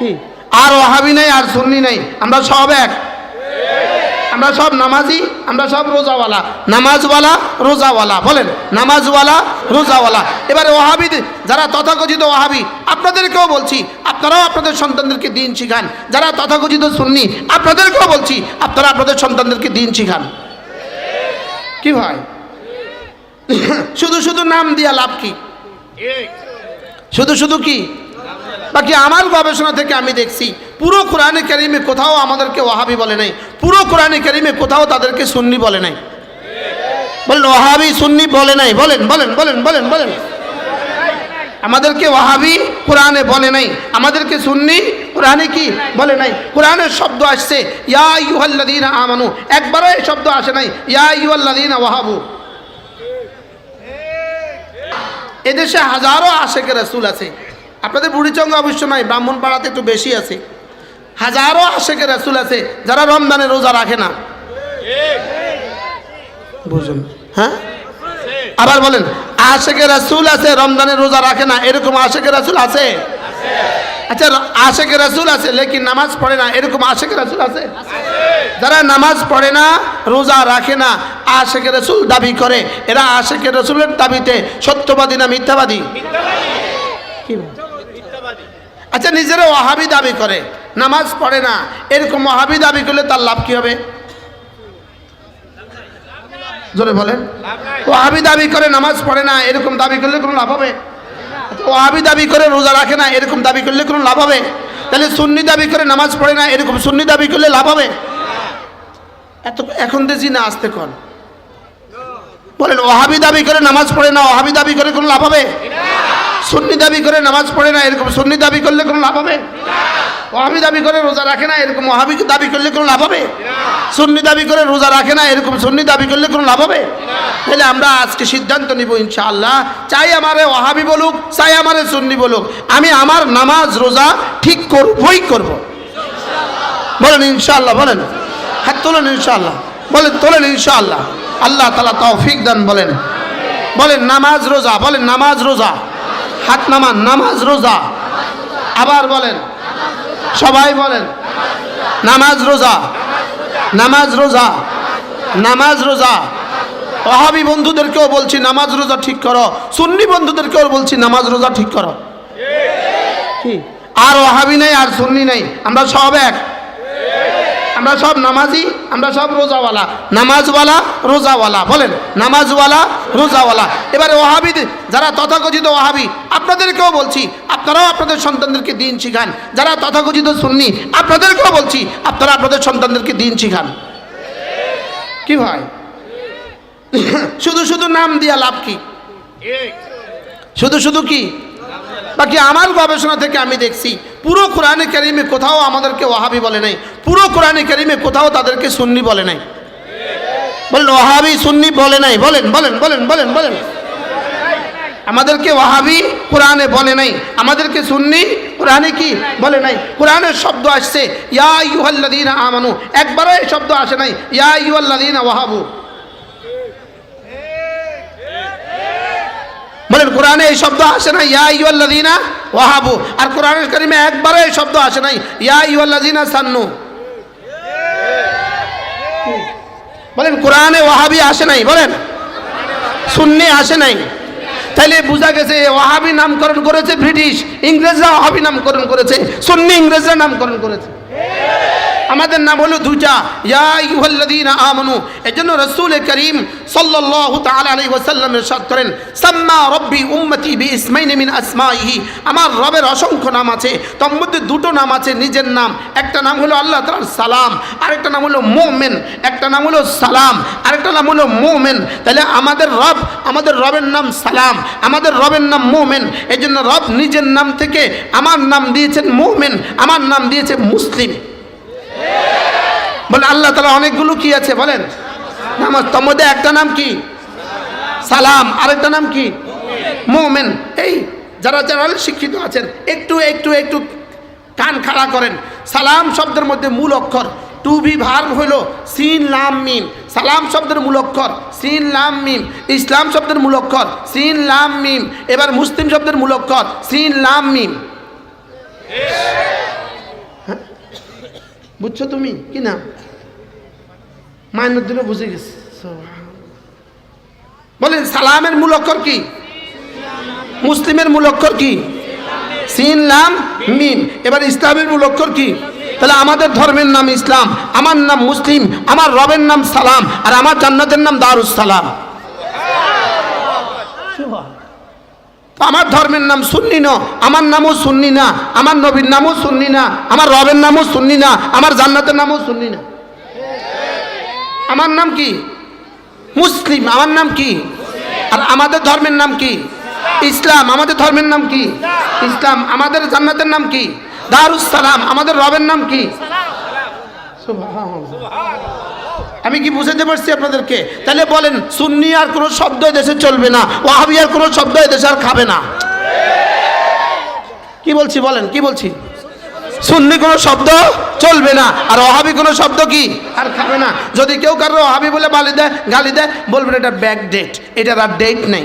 কি আর ওহাবি নাই আর সুন্নি নাই। আমরা সব এক। আমরা সব নামাজি আমরা সব রোজাওয়ালা। নামাজওয়ালা রোজাওয়ালা। বলেন নামাজওয়ালা রোজাওয়ালা। এবারে ওহাবি যারা তথাকথিত ওহাবি আপনাদেরকেও বলছি আপনারাও আপনাদের সন্তানদেরকে দিন শিখান। যারা তথাকথিত সুন্নি আপনাদেরকেও বলছি আপনারা আপনাদের সন্তানদেরকে দিন শিখান। কি ভাই? শুধু শুধু নাম দিয়া লাভ কি? শুধু শুধু কি? বাকি আমার গবেষণা থেকে আমি দেখছি, পুরো কোরআনে কারিমে কোথাও আমাদেরকে ওহাবি বলে নাই, পুরো কোরআনে কারিমে কোথাও তাদেরকে সুন্নি বলে নাই। বলেন ওহাবি সুন্নি বলে নাই, বলেন বলেন বলেন বলেন বলেন। আমাদেরকে ওয়াহাবি কোরআনে বলে নাই, আমাদেরকে সুন্নি কোরআনে কি বলে নাই? কোরআনের শব্দ আসছে, ইয়া ইউহাল্লাদিনা আমানু, একবারও এই শব্দ আসে নাই, ইয়া ইউহাল্লাদিনা ওয়াহাবু। এদেশে হাজারো আশেকের রাসূল আছে আপনাদের বুড়িচঙ্গ অবশ্য নয় ব্রাহ্মণপাড়াতে একটু বেশি আছে। হাজারো আশেকের রাসুল আছে, যারা রমজানে রোজা রাখে না। বুঝুন। হ্যাঁ? আবার বলেন আশেকের রাসূল আছে, রমজানে রোজা রাখে না, এরকম আশেকের রাসুল আছে? আচ্ছা আশেকের রাসূল আছে, লেকিন নামাজ পড়ে না, এরকম আশেকের রাসূল আছে? যারা নামাজ পড়ে না, রোজা রাখে না আশেকের রসুল দাবি করে। এরা আশেকের রসুলের দাবিতে সত্যবাদী না মিথ্যাবাদী? কি? আচ্ছা নিজেরা ওহাবি দাবি করে নামাজ পড়ে না এরকম ওহাবি দাবি করলে তার লাভ কি হবে? জোরে বলেন। ওহাবি দাবি করে নামাজ পড়ে না এরকম দাবি করলে কোনো লাভ হবে? আচ্ছা, ওহাবি দাবি করে রোজা রাখে না এরকম দাবি করলে কোনো লাভ হবে? তাহলে সুন্নি দাবি করে নামাজ পড়ে না এরকম সুন্নি দাবি করলে লাভ হবে? এত এখন দেখছি না আসতে কন। বলেন ওহাবি দাবি করে নামাজ পড়ে না ওহাবি দাবি করে কোনো লাভ হবে? সুন্নি দাবি করে নামাজ পড়ে না, এরকম সুন্নি দাবি করলে কোনো লাভ হবে? ওহাবি দাবি করে রোজা রাখে না, এরকম ওহাবি দাবি করলে কোনো লাভ হবে? সুন্নি দাবি করে রোজা রাখে না, এরকম সুন্নি দাবি করলে কোনো লাভ হবে? তাহলে আমরা আজকে সিদ্ধান্ত নিব ইনশাআল্লাহ। চাই আমারে ওহাবি বলুক, চাই আমারে সুন্নি বলুক। আমি আমার নামাজ, রোজা ঠিক করবই করব। বলেন ইনশাআল্লাহ, বলেন। হাত তোলেন ইনশাআল্লাহ। বলেন, তোলেন ইনশাআল্লাহ। আল্লাহ তালা তৌফিক দান বলেন। বলেন, নামাজ, রোজা, বলেন, নামাজ, রোজা। হাত নামান নামাজ রোজা। আবার বলেন, সবাই বলেন, নামাজ রোজা নামাজ রোজা নামাজ রোজা। অহাবি বন্ধুদেরকেও বলছি, নামাজ রোজা ঠিক করো। সুন্নি বন্ধুদেরকেও বলছি, নামাজ রোজা ঠিক করো। কি? আর ওহাবি নাই, আর সুন্নি নাই। আমরা সব এক। আমরা সব নামাজি, আমরা সব রোজাওয়ালা। নামাজওয়ালা, রোজাওয়ালা। বলেন, নামাজওয়ালা রোজাওয়ালা। এবারে ওহাবি যারা তথাকথিত ওহাবি আপনাদেরকেও বলছি, আপনারাও আপনাদের সন্তানদেরকে দিন শিখান। যারা তথাকথিত সুন্নি, আপনাদেরকেও বলছি, আপনারা আপনাদের সন্তানদেরকে দিন শিখান। কি ভাই? শুধু শুধু নাম দিয়া লাভ কি? শুধু শুধু কি? বাকি আমার গবেষণা থেকে আমি দেখছি, পুরো কোরআনে কারিমে কোথাও আমাদেরকে ওহাবি বলে নাই, পুরো কোরআনে কারিমে কোথাও তাদেরকে সুন্নি বলে নাই। বলেন ওহাবি সুন্নি বলে নাই, বলেন বলেন বলেন বলেন বলেন। আমাদেরকে ওহাবি কোরআনে বলে নাই, আমাদেরকে সুন্নি কোরআনে কি বলে নাই? কোরআনের শব্দ আসছে, ইয়া ইউহাল্লাদিনা আমানু। একবারও এই শব্দ আসে নাই, ইয়া ইউহাল্লাদিনা ওয়াহাবু। বলেন, কোরআনে এই শব্দ আসে না ইয়া ইউল্লাদিনা ওয়াহাবু। আর কোরআনের কারিমে একবারও এই শব্দ আসে নাই, ইয়া ইউল্লাদিনা সান্নু। বলেন, কোরআনে ওয়াহাবি আসে নাই, বলেন। শূন্য আসে নাই। তাইলে বোঝা গেছে ওয়াহাবি নামকরণ করেছে ব্রিটিশ, ইংরেজরা ওয়াহাবি নামকরণ করেছে, সুন্নি ইংরেজরা নামকরণ করেছে। আমাদের নাম হলো দুইটা। ইয়া ইউহাল্লাযীনা আমানু। এজন্য রাসূল করিম সাল্লাল্লাহু তাআলা আলাইহি ওয়াসাল্লাম ইরশাদ করেন, সাম্মা রাব্বি উম্মতি বিইসমাইনি মিন আসমাইহি আমার রবের অসংখ্য নাম আছে তার মধ্যে দুটো নাম আছে নিজের নাম। একটা নাম হলো আল্লাহ তাআলার সালাম, আরেকটা নাম হলো মুমিন। একটা নাম হলো সালাম, আরেকটা নাম হলো মুমিন। তাহলে আমাদের রব, আমাদের রবের নাম সালাম, আমাদের রবের নাম মুমিন। এজন্য রব নিজের নাম থেকে আমার নাম দিয়েছেন মুমিন, আমার নাম দিয়েছে মুসলিম। বলে, আল্লাহ তালা অনেকগুলো কি আছে বলেন? নামাজ তার মধ্যে একটা নাম কি? সালাম, আরেকটা নাম কি? মোমেন। এই যারা যারা শিক্ষিত আছেন, একটু একটু একটু কান খাড়া করেন। সালাম শব্দের মধ্যে মূল অক্ষর। টু বি ভার হইল সিন, লাম, মিম। সালাম শব্দের মূল অক্ষর, সিন, লাম, মিম। ইসলাম শব্দের মূল অক্ষর, সিন, লাম, মিম। এবার মুসলিম শব্দের মূল অক্ষর, সিন, লাম, মিম। বুঝছ তুমি? কি নাম মাইনুদ্দিনও বুঝে গেছে। বলেন, সালামের মূল অক্ষর কি? মুসলিমের মূল অক্ষর কি? সিন, লাম, মিম। এবার ইসলামের মূল অক্ষর কি? তাহলে আমাদের ধর্মের নাম ইসলাম, আমার নাম মুসলিম, আমার রবের নাম সালাম, আর আমার জান্নাতের নাম দারুস সালাম তো আমার ধর্মের নাম সুন্নি ন আমার নামও সুন্নি না আমার নবীর নামও সুন্নি না আমার রবের নামও সুন্নি না আমার জান্নাতের নামও সুন্নি না। আমার নাম কি? মুসলিম আমার নাম কি? আর আমাদের ধর্মের নাম কি? ইসলাম আমাদের ধর্মের নাম কি? ইসলাম আমাদের জান্নাতের নাম কি? দারুস সালাম আমাদের রবের নাম কি? আমি কি বুঝাতে পারছি আপনাদেরকে? তাহলে বলেন, সুন্নি আর কোনো শব্দ দেশে চলবে না, ওয়াহাবি আর কোনো শব্দ দেশে আর খাবে না। কি বলছি বলেন, কি বলছি? সুন্নি কোনো শব্দ চলবে না, আর অহাবি কোনো শব্দ কি? আর খাবে না। যদি কেউ কারও অহাবি বলে বালি দেয়, গালি দেয়, বলবেন এটা ব্যাক ডেট, এটার আর ডেট নেই।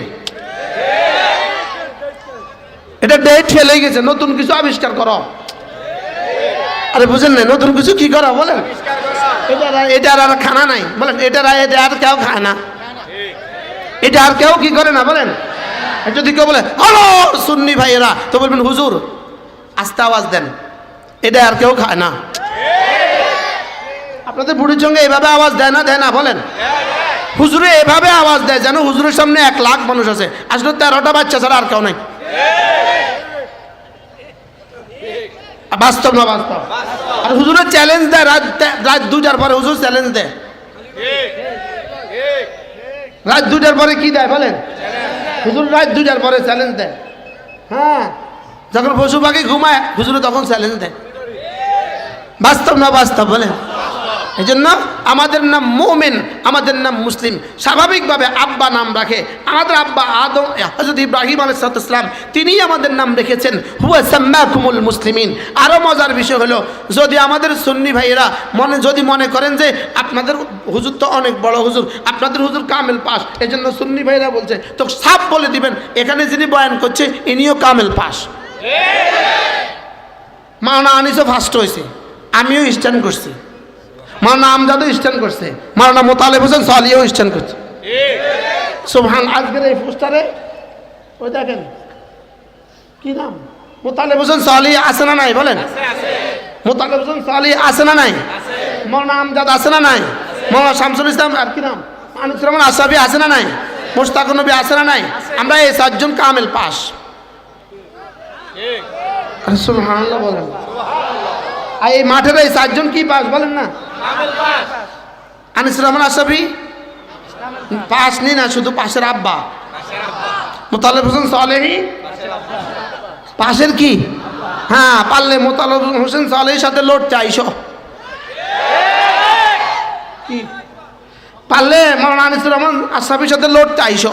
এটা ডেট ফেলে গেছে, নতুন কিছু আবিষ্কার করো। আরে বুঝেন না, নতুন কিছু কি করো বলেন? এটার এটার আর খানা নাই। বলেন, এটার এটা আর কেউ খায় না। এটা আর কেউ কি করে না, বলেন? যদি কেউ বলে, হলো সুন্নি ভাইয়েরা তো বলবেন, হুজুর, আস্তে আওয়াজ দেন। এটা আর কেউ খায় না। আপনাদের বুড়ির সঙ্গে এভাবে আওয়াজ দেয় না দেয় না, বলেন? হুজুরে এভাবে আওয়াজ দেয় যেন হুজুরের সামনে এক লাখ মানুষ আছে। আসলে তেরোটা বাচ্চা ছাড়া আর কেউ নাই। বাস্তব না বাস্তব? আর হুজুরের চ্যালেঞ্জ দেয় রাত রাত দুটার পরে হুজুর চ্যালেঞ্জ দেয়। রাত দুটার পরে কি দেয় বলেন? হুজুর রাত দুটার পরে চ্যালেঞ্জ দেয়। হ্যাঁ। যখন পশু পাখি ঘুমায় হুজুরে তখন চ্যালেঞ্জ দেয়। বাস্তব না বাস্তব বলেন? এই জন্য আমাদের নাম মোমেন আমাদের নাম মুসলিম। স্বাভাবিকভাবে আব্বা নাম রাখে। আমাদের আব্বা আদম হজরত ইব্রাহিম আলাইসালাম তিনিই আমাদের নাম রেখেছেন। হুয়া সাম্মাকুমুল মুসলিমিন। আরও মজার বিষয় হলো যদি আমাদের সুন্নি ভাইয়েরা মনে যদি মনে করেন যে আপনাদের হুজুর তো অনেক বড় হুজুর আপনাদের হুজুর কামেল পাস এই জন্য সুন্নি ভাইয়েরা বলছে তো সাপ বলে দিবেন এখানে যিনি বয়ান করছে ইনিও কামেল পাস মাওনা আনিসও ফার্স্ট হয়েছে আমিও স্ট্যান্ড করছি। মাওনা আমজাদও স্ট্যান্ড করছে। মাওনা মোতালেব হোসেন সালিও স্ট্যান্ড করছে। সোহান আজকের এই পোস্টারে ওই দেখেন কি নাম? মোতালেব হোসেন সালি আছে না নাই বলেন? মোতালেব হোসেন সালি আছে না নাই? মৌলানা আমজাদ আছে না নাই? মৌলানা শামসুল ইসলাম আর কি নাম? আনিস রহমান আসাবি আছে না নাই? মুস্তাক নবী আছে না নাই? আমরা এই চারজন কামেল পাস সুবহানাল্লাহ বলেন। এই মাঠের এই চারজন কি পাস বলেন না? আনিস রহমান আসাবি পাস নি না শুধু পাশের আব্বা। মোতালেব হোসেন সালেহি? পাশের কি? হ্যাঁ পারলে মোতালেব হোসেন সালেহির সাথে লড়তে আইস পারলে মৌলানা আনিসুর রহমান আশরাফির সাথে লড়তে আইস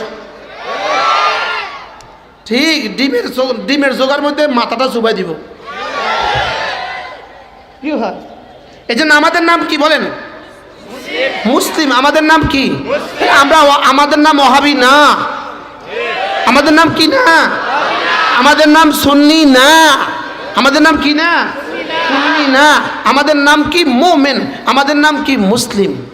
ঠিক ডিমের ডিমের জোগার মধ্যে মাথাটা চুবাই দিব। কি হয়? এই জন্য আমাদের নাম কি বলেন? মুসলিম। আমাদের নাম কি? আমরা আমাদের নাম ওহাবি না। আমাদের নাম কি না? আমাদের নাম সুন্নি না। আমাদের নাম কি না? সুন্নি না। আমাদের নাম কি মোমেন? আমাদের নাম কি মুসলিম?